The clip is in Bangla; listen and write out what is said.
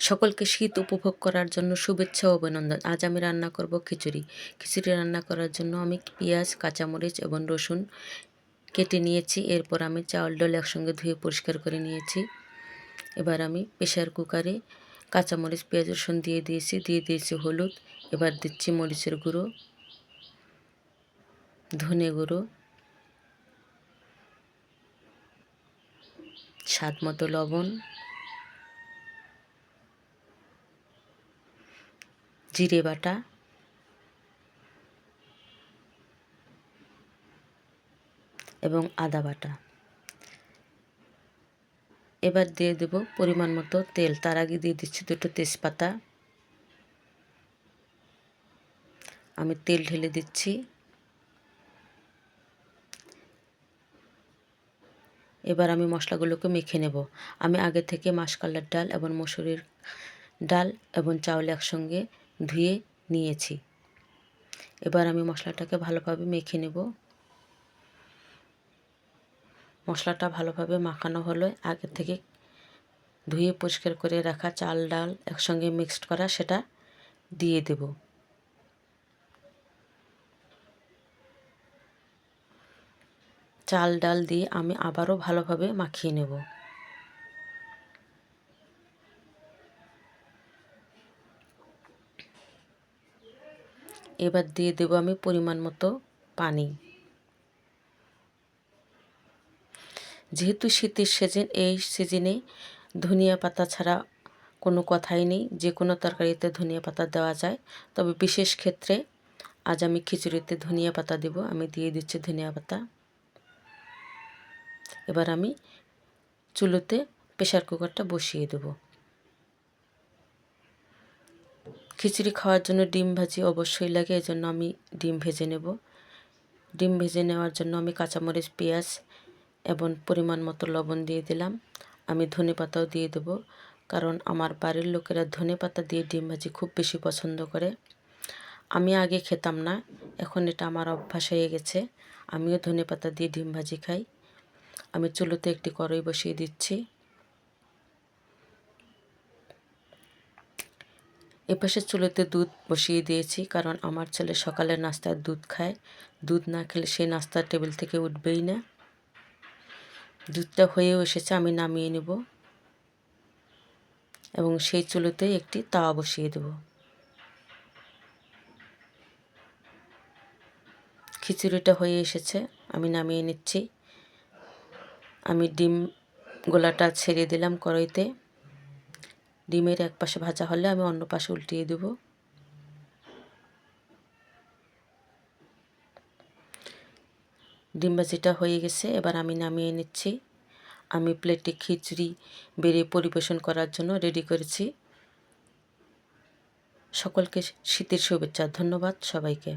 সকলকে শীত উপভোগ করার জন্য শুভেচ্ছা ও অভিনন্দন। আজ আমি রান্না করব খিচুড়ি। খিচুড়ি রান্না করার জন্য আমি পেঁয়াজ, কাঁচামরিচ এবং রসুন কেটে নিয়েছি। এরপর আমি চাউল, ডাল একসঙ্গে ধুয়ে পরিষ্কার করে নিয়েছি। এবার আমি প্রেশার কুকারে কাঁচামরিচ, পেঁয়াজ, রসুন দিয়ে দিয়েছি। দিয়ে দিয়েছি হলুদ। এবার দিচ্ছি মরিচের গুঁড়ো, ধনে গুঁড়ো স্বাদ মতো লবণ জিরে বাটা, এবং আদা বাটা। এবার দিয়ে দেব পরিমাণ মতো তেল। তার আগে দিয়ে দিচ্ছি দুটো তেজপাতা। আমি তেল ঢেলে দিচ্ছি। এবার আমি মশলাগুলোকে মেখে নেব। আমি আগে থেকে মাসকালার ডাল এবং মসুরির ডাল এবং চাউল একসঙ্গে ধুয়ে নিয়েছি। এবার আমি মশলাটাকে ভালোভাবে মেখে নেব। মশলাটা ভালোভাবে মাখানো হলে। আগে থেকে ধুয়ে পরিষ্কার করে রাখা চাল, ডাল একসঙ্গে মিক্সড করা সেটা দিয়ে দেব। চাল, ডাল দিয়ে আমি আবারও ভালোভাবে মাখিয়ে নেব। এবার দিয়ে দেব আমি পরিমাণ মতো পানি। যেহেতু শীতের সিজন এই সিজনে ধনিয়া পাতা ছাড়া কোনো কথাই নেই, যে কোনো তরকারিতে ধনিয়া পাতা দেওয়া যায়। তবে বিশেষ ক্ষেত্রে আজ আমি খিচুড়িতে ধনিয়া পাতা দেব, আমি দিয়ে দিচ্ছি ধনিয়া পাতা। এবার আমি চুলোতে প্রেশার কুকারটা বসিয়ে দেবো। খিচুড়ি খাওয়ার জন্য ডিম ভাজি অবশ্যই লাগে, এজন্য আমি ডিম ভেজে নেব। ডিম ভেজে নেওয়ার জন্য আমি কাঁচামরিচ, পেঁয়াজ এবং পরিমাণ মতো লবণ দিয়ে দিলাম। আমি ধনে পাতাও দিয়ে দেবো, কারণ আমার বাড়ির লোকেরা ধনে পাতা দিয়ে ডিম ভাজি খুব বেশি পছন্দ করে। আমি আগে খেতাম না, এখন এটা আমার অভ্যাস হয়ে গেছে। আমিও ধনে পাতা দিয়ে ডিম ভাজি খাই। আমি চুলোতে একটি কড়াই বসিয়ে দিচ্ছি। এপাশে চুলোতে দুধ বসিয়ে দিয়েছি, কারণ আমার ছেলে সকালের নাস্তায় দুধ খায়। দুধ না খেলে সেই নাস্তার টেবিল থেকে উঠবেই না। দুধটা হয়েও এসেছে, আমি নামিয়ে নেব এবং সেই চুলোতে একটি তাওয়া বসিয়ে দেব। খিচুড়িটা হয়ে এসেছে, আমি নামিয়ে নিচ্ছি। আমি ডিম গোলাটা ছেড়ে দিলাম কড়াইতে। ডিমের এক পাশে ভাজা হলে আমি অন্য পাশে উল্টিয়ে দেব। ডিম ভাজিটা হয়ে গেছে, এবার আমি নামিয়ে নিচ্ছি। আমি প্লেটে খিচুড়ি বেড়ে পরিবেশন করার জন্য রেডি করেছি। সকলকে শীতের শুভেচ্ছা, ধন্যবাদ সবাইকে।